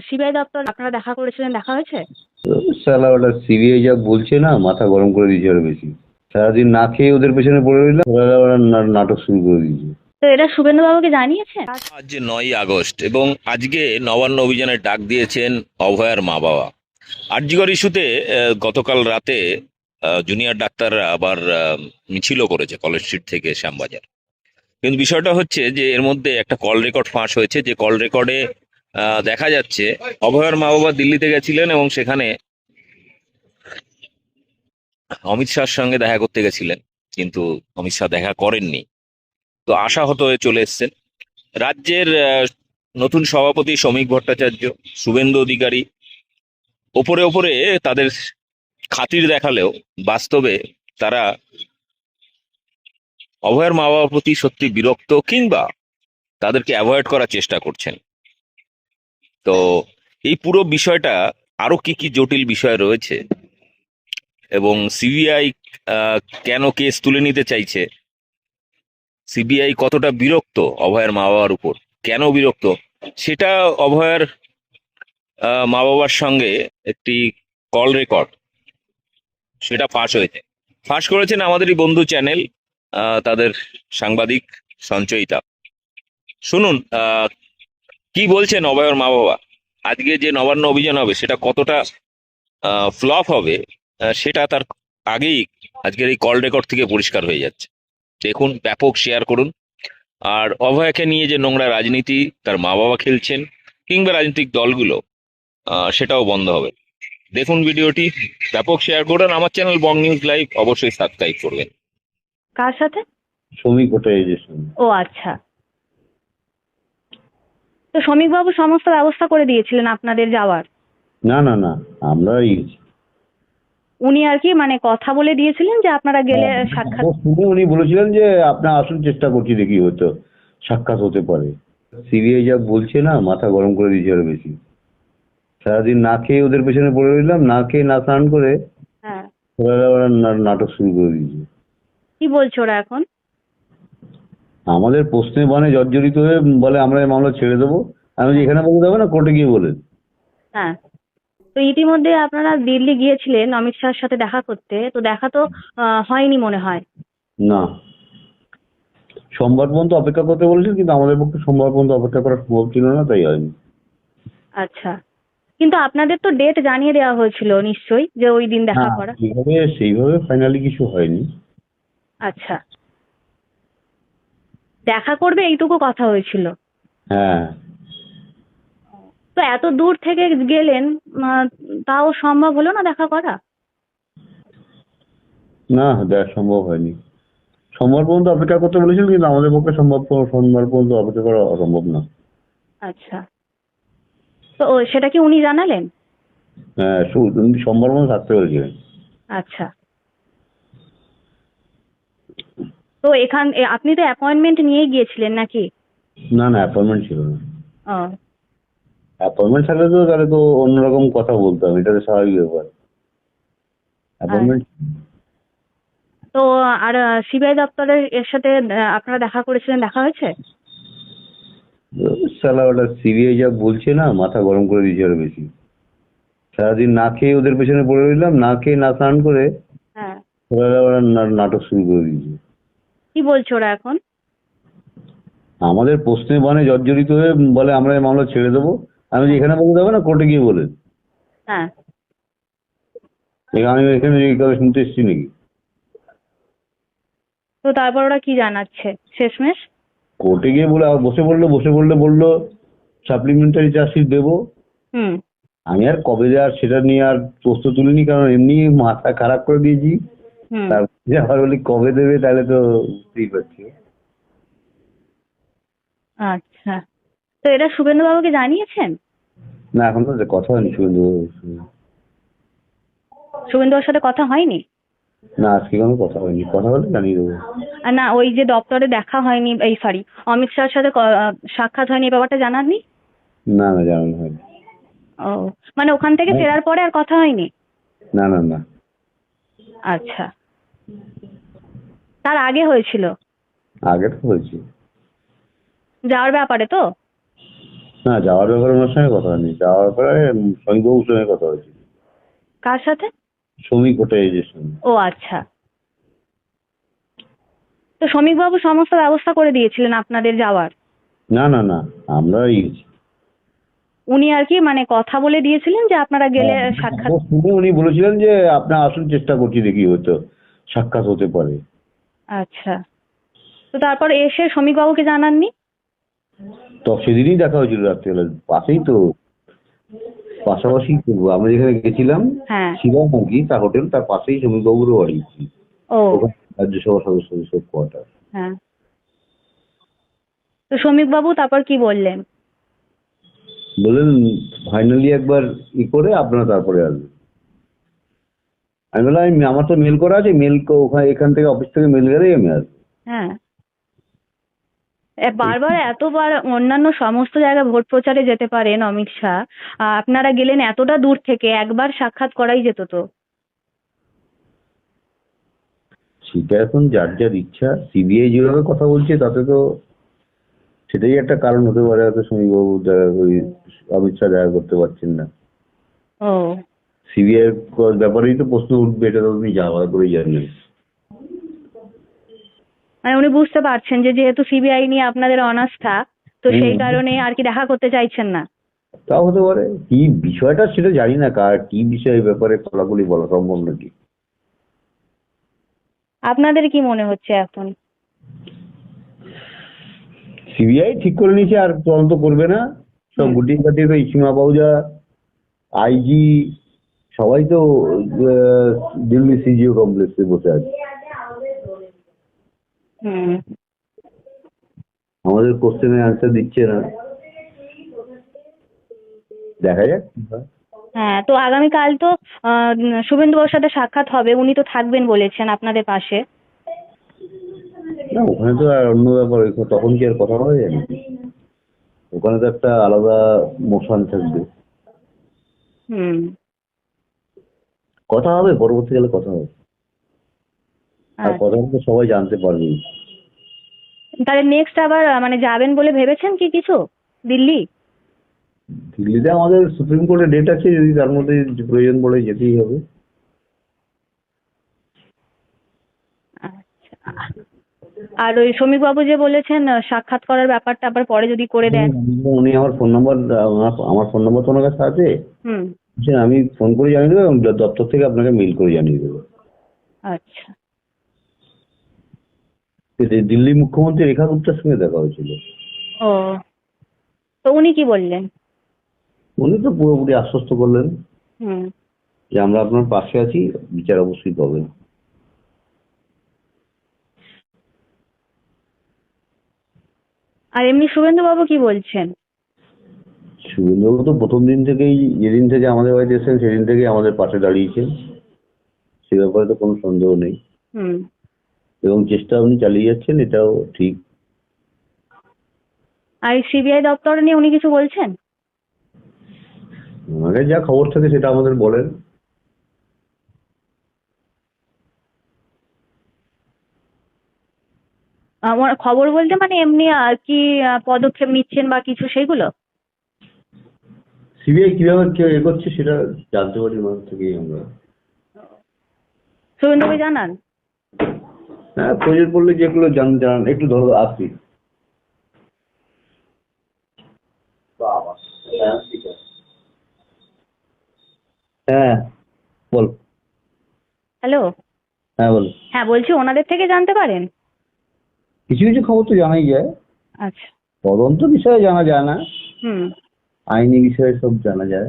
CBI দপ্তর আপনারা দেখা করেছিলেন দেখা হয়েছে? সালা ওটা সিবিআই যা বলছে না মাথা গরম করে দিয়েছে আরও বেশি। সারাদিন না খেয়ে ওদের পেছনে পড়ে রইলাম ওরা নাটক শুরু করে দিয়েছে। তো এটা শুভেন্দুবাবুকে জানিয়েছেন আজ নয়ই আগস্ট এবং আজকে নবান্ন অভিযানের ডাক দিয়েছেন অভয়ার মা বাবা। আরজিগর ইস্যুতে আহ, গতকাল রাতে আহ, জুনিয়র ডাক্তাররা আবার আহ, মিছিলও করেছে কলেজ স্ট্রিট থেকে শ্যামবাজার। কিন্তু বিষয়টা হচ্ছে যে এর মধ্যে একটা কল রেকর্ড ফাঁস হয়েছে যে কল রেকর্ডে দেখা যাচ্ছে। অভয়ার মা বাবা দিল্লিতে গেছিলেন এবং সেখানে অমিত শাহর সঙ্গে দেখা করতে গেছিলেন। কিন্তু অমিত শাহ দেখা করেননি। তো আশাহত হয়ে চলে এসছেন। রাজ্যের নতুন সভাপতি শ্রমিক ভট্টাচার্য, শুভেন্দু অধিকারী, ওপরে ওপরে তাদের খাতির দেখালেও বাস্তবে তারা অভয়ের মা বাবার প্রতি সত্যি বিরক্ত কিংবা তাদেরকে অ্যাভয়েড করার চেষ্টা করছেন। তো এই পুরো বিষয়টা আরও কি কি জটিল বিষয় রয়েছে? এবং সিবিআই কেন কেস তুলে নিতে চাইছে? সিবিআই কতটা বিরক্ত অভয়ের মা বাবার উপর? কেন বিরক্ত? সেটা অভয়ের মা বাবার সঙ্গে একটি কল রেকর্ড সেটা ফাঁস হয়েছে। ফাঁস করেছেন আমাদেরই বন্ধু চ্যানেল তাদের সাংবাদিক সঞ্চয়িতা। শুনুন কি বলছেন অভয়ের মা বাবা আজকে যে নবান্ন অভিযান হবে সেটা কতটা ফ্লপ হবে সেটা তার আগেই আজকের এই কল রেকর্ড থেকে পরিষ্কার হয়ে যাচ্ছে। দেখুন ব্যাপক শেয়ার করুন। আর অভয়াকে নিয়ে যে নোংরা রাজনীতি তার মা বাবা খেলছেন কিংবা রাজনৈতিক দলগুলো সেটাও বন্ধ হবে। দেখুন ভিডিওটি ব্যাপক শেয়ার করুন আমার চ্যানেল বং নিউজ লাইভ অবশ্যই সাবস্ক্রাইব করবেন। কার সাথে? শ্রমিক ভট্টাচার্যের ও আচ্ছা। তো শ্রমিকবাবু সমস্ত ব্যবস্থা করে দিয়েছিলেন আপনাদের যাওয়ার। না না না আমরাই গেছি উনি আর কি মানে কথা বলে দিয়েছিলেন যে আপনারা গেলে সাক্ষাৎ শুনে উনি বলেছিলেন যে আপনার আসুন চেষ্টা করছি দেখি হয়তো সাক্ষাৎ হতে পারে। সিবিআই যা বলছে না মাথা গরম করে দিয়েছে আরও বেশি। সারাদিন না খেয়ে ওদের পেছনে পড়ে রইলাম না খেয়ে না স্নান করে হ্যাঁ। নাটক শুরু করে দিয়েছে। কি বলছে ওরা এখন? আমাদের প্রশ্নে বানে জর্জরিত হয়ে বলে আমরা এই মামলা ছেড়ে দেবো। আমি এখানে বলতে হবে না কোর্টে গিয়ে বলেন হ্যাঁ। তো ইতিমধ্যে আপনারা দিল্লি গিয়েছিলেন অমিত শাহর সাথে দেখা করতে। তো দেখা তো হয়নি মনে হয়। না। সোমবার পর্যন্ত অপেক্ষা করতে বলেছেন কিন্তু আমাদের পক্ষে সোমবার পর্যন্ত অপেক্ষা করা সম্ভব ছিল না তাই হয়নি। আচ্ছা। কিন্তু আপনাদের তো ডেট জানিয়ে দেওয়া হয়েছিল নিশ্চয়ই যে ওই দিন দেখা না, করা সেইভাবে সেইভাবে ফাইনালি কিছু হয়নি। আচ্ছা। দেখা করবে এইটুকু কথা হয়েছিল। হ্যাঁ। তো এত দূর থেকে গেলেন তাও সম্ভব হলো না দেখা করা? না দেওয়া সম্ভব হয়নি। সোমবার পর্যন্ত অপেক্ষা করতে বলেছিল কিন্তু আমাদের পক্ষে সম্ভব সোমবার পর্যন্ত অপেক্ষা করা অসম্ভব না। আচ্ছা। তো সেটা কি উনি জানালেন? হ্যাঁ সোমবার পর্যন্ত থাকতে বলেছিলেন। আচ্ছা। তো এখান এ- আপনি তো অ্যাপয়েন্টমেন্ট নিয়ে গিয়েছিলেন নাকি? না না অ্যাপয়েন্টমেন্ট ছিল না। ও। অ্যাপয়েন্টমেন্ট থাকলে তো তাহলে তো অন্যরকম কথা বলতাম এটা তো স্বাভাবিক ব্যাপার। অ্যাপয়েন্টমেন্ট তো আর সিবিআই দপ্তরের এর সাথে আহ, আপনারা দেখা করেছিলেন দেখা হয়েছে? সালা ওটা সিবিআই যা বলছে না মাথা গরম করে দিয়েছে আরও বেশি। সারাদিন না খেয়ে ওদের পেছনে পড়ে রইলাম না খেয়ে না স্নান করে হ্যাঁ। ওরা ওরা না- নাটক শুরু করে দিয়েছে। কি বলছে ওরা এখন? আমাদের প্রশ্নে বানে জর্জরিত হয়ে বলে আমরা এই মামলা ছেড়ে দেবো। আমি বলছি, এখানে বলতে হবে না কোর্টে গিয়ে বলেন হ্যাঁ। আমি এখানে এই কথা শুনতে এসেছি নাকি? তো তারপর ওরা কি জানাচ্ছে? শেষমেশ? কোর্টে গিয়ে বলে বসে পড়ল বসে পড়লে বলল সাপ্লিমেন্টারি চার্জশিট দেবো। হুম। আমি আর কবে দেওয়ার সেটা নিয়ে আর প্রশ্ন তুলিনি কারণ এমনি মাথা খারাপ করে দিয়েছি। আবার বলি কবে দেবে তাহলে তো বুঝতেই পারছি। আচ্ছা। তো এটা শুভেন্দু বাবুকে জানিয়েছেন? না এখন তো কথা হয়নি শুভেন্দু শুভেন্দুবাবুর সাথে কথা হয়নি? না আজকে কোনো কথা হয়নি। কথা হলে জানিয়ে দেবো। আর না ওই যে দপ্তরে দেখা হয়নি এই সরি অমিত শাহর সাথে সাক্ষাৎ হয়নি এই ব্যাপারটা জানাননি? না না জানানো হয়নি। ও মানে ওখান থেকে হ্যাঁ। ফেরার পরে আর কথা হয়নি? না না না। আচ্ছা। তার আগে হয়েছিল? আগে তো হয়েছে যাওয়ার ব্যাপারে তো? না যাওয়ার ব্যাপারে ওনার সঙ্গে কথা হয়নি। যাওয়ার ব্যাপারে শ্রমিকবাবুর সঙ্গে কথা হয়েছে কার সাথে? শ্রমিক হোটেলের সঙ্গে। ও আচ্ছা। তো শ্রমিকবাবু সমস্ত ব্যবস্থা করে দিয়েছিলেন আপনাদের যাওয়ার? না না না আমরাই গেছি উনি আর কি মানে কথা বলে দিয়েছিলেন যে আপনারা গেলে সাক্ষাৎ শুনে উনি বলেছিলেন যে আপনার আসুন চেষ্টা করছি দেখি হয়তো সাক্ষাৎ হতে পারে। আচ্ছা। তো তারপর এসে শ্রমিকবাবুকে জানাননি? তো সেদিনই দেখা হয়েছিল রাত্রিবেলা পাশেই তো পাশাপাশি আমরা যেখানে গেছিলাম হ্যাঁ। ছিলাম আর কি তার হোটেল তার পাশেই শ্রমিকবাবুরও বাড়ি ও। রাজ্যসভা সদস্যদের সব কোয়ার্টার। হ্যাঁ। তো শ্রমিকবাবু তারপর কি বললেন? বললেন ফাইনালি একবার ই করে আপনারা তারপরে আসবেন। আমি বললাম আমি- আমার তো মেল করা আছে মেল ওখানে এখান থেকে অফিস থেকে মেল গেলেই আমি আসব। হ্যাঁ। বারবার এতবার অন্যান্য সমস্ত জায়গায় ভোট প্রচারে যেতে পারেন অমিত শাহ আপনারা গেলেন এতটা দূর থেকে একবার সাক্ষাৎ করাই যেত তো। সেটা এখন যার যার ইচ্ছা সিবিআই যেভাবে কথা বলছে তাতে তো সেটাই একটা কারণ হতে পারে হয়তো সমীবাবু দেখা ওই অমিত শাহ দেখা করতে পারছেন না। সিবিআই ব্যাপারেই তো প্রশ্ন উঠবে এটা তো আপনি যা ভালো করেই জানেন মানে উনি বুঝতে পারছেন যে যেহেতু সিবিআই নিয়ে আপনাদের অনাস্থা তো সেই। কারণে আর কি দেখা করতে চাইছেন না। তাও হতে পারে। কি বিষয়টা সেটা জানি না কার কি বিষয় ব্যাপারে খোলাখুলি বলা সম্ভব নাকি? আপনাদের কি মনে হচ্ছে এখন? সিবিআই ঠিক করে নিয়েছে আর তদন্ত করবে না। সব হুম। গুটিয়ে কাটিয়ে তো ইসিমা পাউজা আইজি সবাই তো দিল্লি সিজিও কমপ্লেক্সে বসে আছে। আমাদের কোশ্চেনের অ্যান্সার দিচ্ছে না। দেখা যাক। হ্যাঁ তো আগামীকাল তো শুভেন্দু বাবুর সাথে সাক্ষাৎ হবে উনি তো থাকবেন বলেছেন আপনাদের পাশে। না ওখানে তো আর অন্য ব্যাপার তখন কি আর কথা হবে নাকি? ওখানে তো একটা আলাদা মোশন থাকবে। হুম। কথা হবে পরবর্তীকালে কথা হবে। আর আচ্ছা। কথা তো সবাই জানতে পারবে। তাহলে নেক্সট আবার মানে যাবেন বলে ভেবেছেন কি কিছু? দিল্লি? দিল্লিতে আমাদের সুপ্রিম কোর্টে ডেট আছে যদি তার মধ্যে প্রয়োজন পড়ে যেতেই হবে। আচ্ছা। আর ওই শ্রমিকবাবু যে বলেছেন সাক্ষাৎ করার ব্যাপারটা আবার পরে যদি করে দেন। উনি আমার ফোন নাম্বার আমার ফোন নাম্বার তো ওনার কাছে আছে। হুম। আমি ফোন করে জানিয়ে দেবো এবং দপ্তর থেকে আপনাকে মেল করে জানিয়ে দেবো। আচ্ছা। দিল্লি মুখ্যমন্ত্রী রেখা গুপ্তার সঙ্গে দেখা হয়েছিল। ও তো উনি কি বললেন? উনি তো পুরোপুরি আশ্বস্ত করলেন। হুম। যে আমরা আপনার পাশে আছি বিচার অবশ্যই পাবেন। আর এমনি শুভেন্দু বাবু কি বলছেন? শুভেন্দুবাবু তো প্রথম দিন থেকেই যেদিন থেকে আমাদের বাড়িতে এসেছেন সেদিন থেকেই আমাদের পাশে দাঁড়িয়েছেন। সে ব্যাপারে তো কোনো সন্দেহ নেই। হুম। এবং চেষ্টা উনি চালিয়ে যাচ্ছেন এটাও ঠিক। আর সিবিআই দপ্তর নিয়ে উনি কিছু বলছেন? আমাদের যা খবর থাকে সেটা আমাদের বলেন। আমার খবর বলতে মানে এমনি আর কি পদক্ষেপ নিচ্ছেন বা কিছু সেইগুলো সিবিআই কীভাবে কে এগোচ্ছে সেটা জানতে পারি মানুষ থেকেই আমরা। শুভেন্দুকে জানান। হ্যাঁ প্রয়োজন পড়লে যেগুলো জান জানান একটু ধরো আসি। হ্যাঁ বল। হ্যালো? হ্যাঁ বল। হ্যাঁ বলছি ওনাদের থেকে জানতে পারেন? কিছু কিছু খবর তো জানাই যায়। আচ্ছা। তদন্ত বিষয়ে জানা যায় না। হুম। আইনি বিষয়ে সব জানা যায়।